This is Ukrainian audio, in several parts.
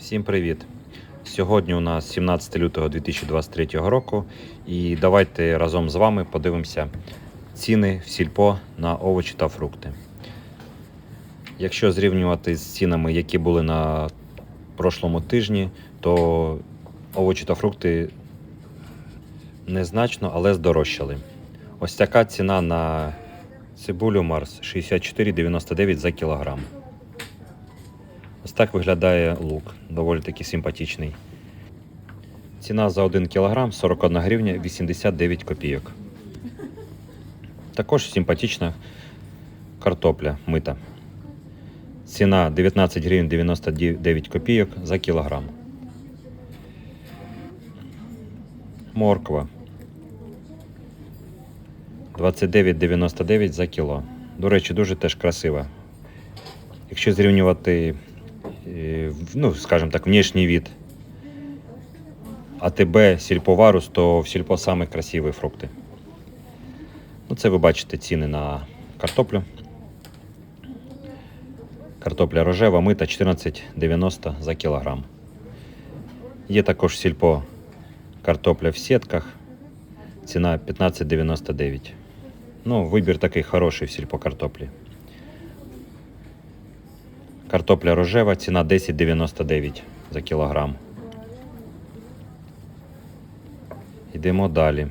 Всім привіт! Сьогодні у нас 17 лютого 2023 року, і давайте разом з вами подивимося ціни в сільпо на овочі та фрукти. Якщо зрівнювати з цінами, які були на прошлому тижні, то овочі та фрукти незначно, але здорожчали. Ось така ціна на цибулю Марс 64,99 за кілограм. Ось так виглядає лук, доволі таки симпатичний. Ціна за 1 кг 41 гривня 89 копійок. Також симпатична картопля мита. Ціна 19 гривень 99 копійок за кілограм. Морква 29,99 за кіло. До речі, дуже теж красива. Якщо зрівнювати ну, скажімо так, внешній вид АТБ, сільповарус, то в сільпо саме красиві фрукти. Ну, це ви бачите ціни на картоплю. Картопля рожева мита 14,90 за кілограм. Є також сільпо картопля в сітках. Ціна 15,99. Ну, вибір такий хороший в сільпо картоплі. Картопля рожева, ціна 10,99 за кілограм. Йдемо далі.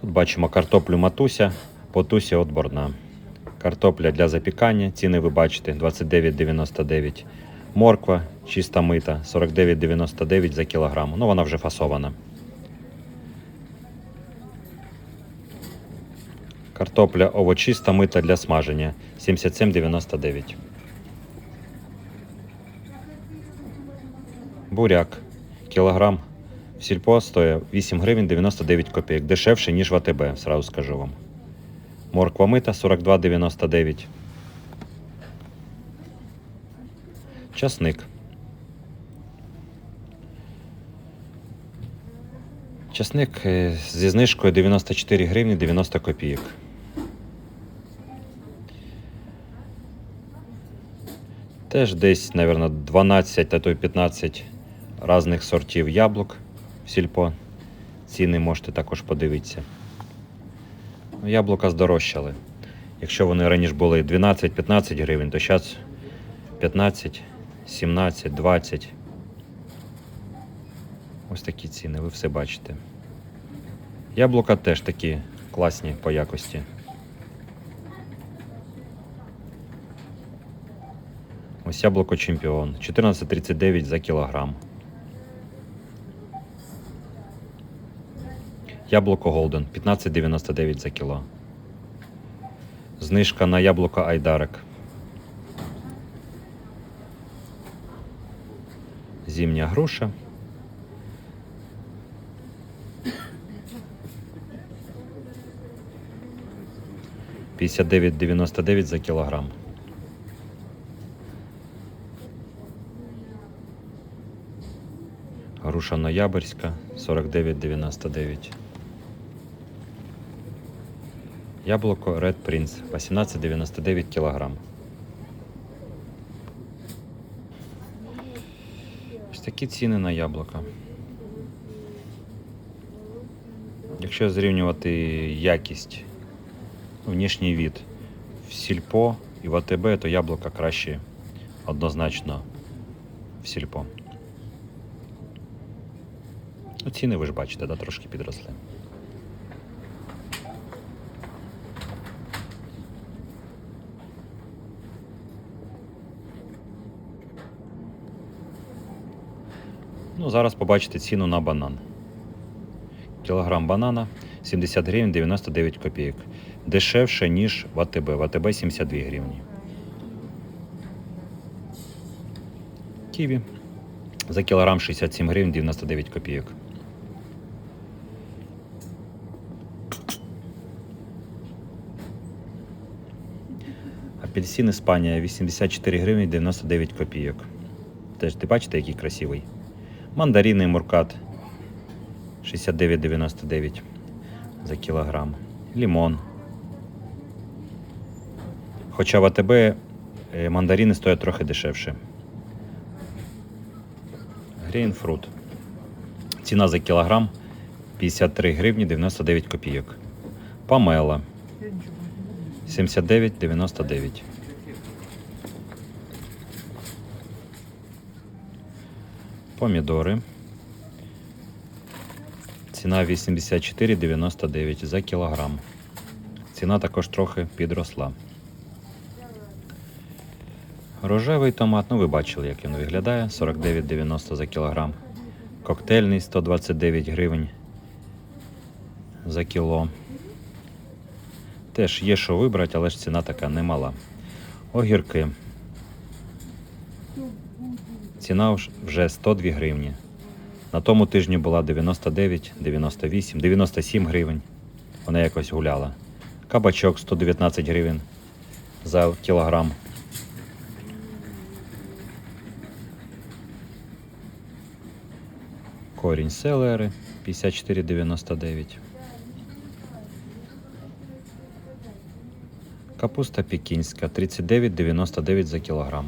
Тут бачимо картоплю матуся, потуся отборна. Картопля для запікання, ціни ви бачите 29,99. Морква чиста мита 49,99 за кілограм. Ну вона вже фасована. Картопля овочиста мита для смаження 77,99. Буряк. Кілограм в сільпо стоїть 8 гривень 99 копійок. Дешевше, ніж в АТБ, сразу скажу вам. Морква мита 42,99. Часник. Часник е, зі знижкою 94 гривні 90 копійок. Теж десь, мабуть, 12, а то й 15 різних сортів яблук в сільпо. Ціни можете також подивитися. Ну, Яблука здорожчали. Якщо вони раніше були 12-15 гривень, то зараз 15, 17, 20. Ось такі ціни, ви все бачите. Яблука теж такі класні по якості. Ось яблуко чемпіон. 14,39 за кілограм. Яблуко Голден 15,99 за кіло. Знижка на яблуко Айдарик. Зимня груша. П'ятдесят дев'ять дев'яносто дев'ять за кілограм. Груша Ноябрьська 49,99. Яблуко Red Prince 18,99 кг. Ось такі ціни на яблука. Якщо зрівнювати якість, внішній від в сільпо і в АТБ, то яблука краще однозначно в сільпо. Ну, ціни ви ж бачите, да, трошки підросли. Ну, зараз побачите ціну на банан. Кілограм банана 70 гривень 99 копійок. Дешевше, ніж в АТБ. В АТБ 72 гривні. Ківі за кілограм 67 гривень 99 копійок. Апельсин Іспанія 84 гривні 99 копійок. Теж ти бачите, який красивий. Мандарини Муркат 69,99 за кілограм. Лімон. Хоча в АТБ Е, Мандарини стоять трохи дешевше. Грейнфрут. Ціна за кілограм 53 гривні 99 копійок. Памела 79,99. Помідори. Ціна 84,99 за кілограм. Ціна також трохи підросла. Рожевий томат, ну ви бачили, як він виглядає. 49,90 за кілограм. Коктейльний 129 гривень за кіло. Теж є що вибрати, але ж ціна така немала. Огірки. Ціна вже 102 гривні. На тому тижні була 99, 98, 97 гривень. Вона якось гуляла. Кабачок 119 гривень за кілограм. Корінь селери 54,99. Капуста пекінська 39,99 за кілограм.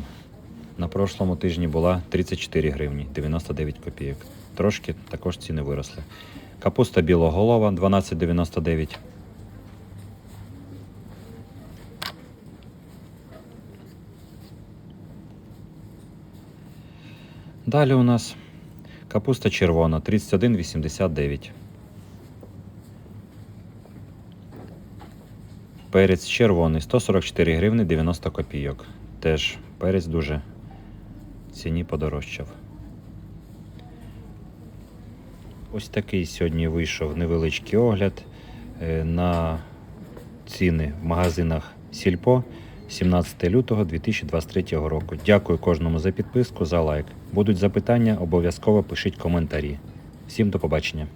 На прошлому тижні була 34 гривні 99 копійок. Трошки також ціни виросли. Капуста білоголова 12,99. Далі у нас капуста червона 31,89. Перець червоний 144 гривни 90 копійок. Теж перець дуже ціні подорожчав. Ось такий сьогодні вийшов невеличкий огляд е, на ціни в магазинах Сільпо 17 лютого 2023 року. Дякую кожному за підписку, за лайк. Будуть запитання, обов'язково пишіть коментарі. Всім до побачення.